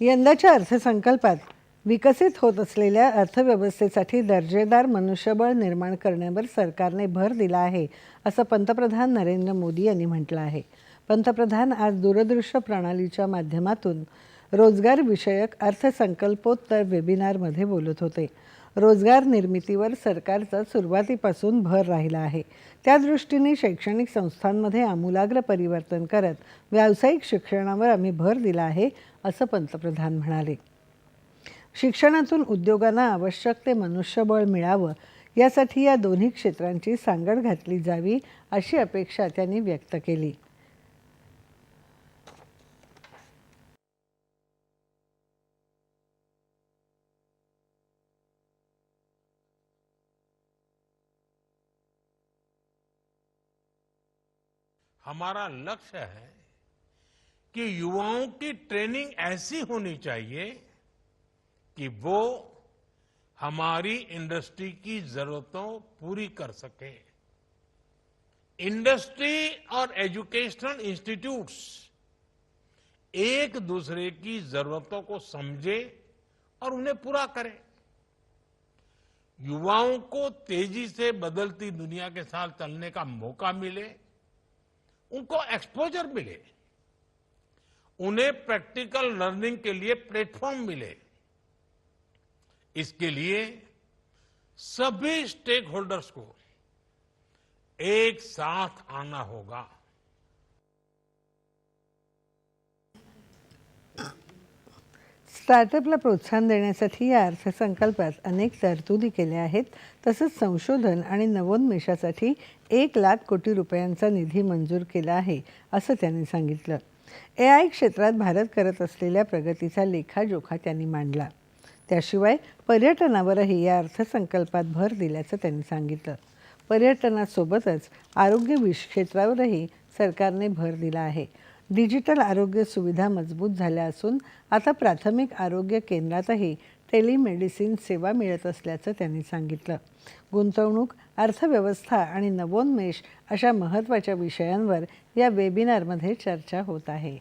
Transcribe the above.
यंदाच्या अर्थसंकल्पात विकसित होत असलेल्या अर्थव्यवस्थेसाठी दर्जेदार मनुष्यबळ निर्माण करण्यावर सरकारने भर दिला आहे असं पंतप्रधान नरेंद्र मोदी यांनी म्हटलं आहे. पंतप्रधान आज दूरदृश्य प्रणालीच्या माध्यमातून रोजगार विषयक अर्थसंकल्पोत्तर वेबिनारमध्ये बोलत होते. रोजगार निर्मितीवर सरकारचा सुरुवातीपासून भर राहिला आहे. त्या दृष्टीने शैक्षणिक संस्थांमध्ये आमूलाग्र परिवर्तन करत व्यावसायिक शिक्षणावर आम्ही भर दिला आहे असं पंतप्रधान म्हणाले. शिक्षणातून उद्योगांना आवश्यक ते मनुष्यबळ मिळावं यासाठी या दोन्ही क्षेत्रांची सांगड घातली जावी अशी अपेक्षा त्यांनी व्यक्त केली. हमारा लक्ष्य है कि युवाओं की ट्रेनिंग ऐसी होनी चाहिए कि वो हमारी इंडस्ट्री की जरूरतों पूरी कर सके। इंडस्ट्री और एजुकेशनल इंस्टीट्यूट्स एक दूसरे की जरूरतों को समझे और उन्हें पूरा करें। युवाओं को तेज़ी से बदलती दुनिया के साथ चलने का मौका मिले उनको एक्सपोजर मिले। उन्हें प्रैक्टिकल लर्निंग के लिए प्लेटफॉर्म मिले। इसके लिए सभी स्टेक होल्डर्स को एक साथ आना होगा। स्टार्टअपला प्रोत्साहन देण्यासाठी या अर्थसंकल्पात अनेक तरतुदी केल्या आहेत. तसंच संशोधन आणि नवोन्मेषासाठी एक लाख कोटी रुपयांचा निधी मंजूर केला आहे असं त्यांनी सांगितलं. ए आय क्षेत्रात भारत करत असलेल्या प्रगतीचा लेखाजोखा त्यांनी मांडला. त्याशिवाय पर्यटनावरही या अर्थसंकल्पात भर दिल्याचं त्यांनी सांगितलं. पर्यटनासोबतच आरोग्य विष क्षेत्रावरही सरकारने भर दिला आहे. डिजिटल आरोग्य सुविधा मजबूत झाल्या असून आता प्राथमिक आरोग्य केंद्रातही टेलिमेडिसिन सेवा मिळत असल्याचं त्यांनी सांगितलं. गुंतवणूक अर्थव्यवस्था आणि नवोन्मेष अशा महत्त्वाच्या विषयांवर या वेबिनारमध्ये चर्चा होत आहे.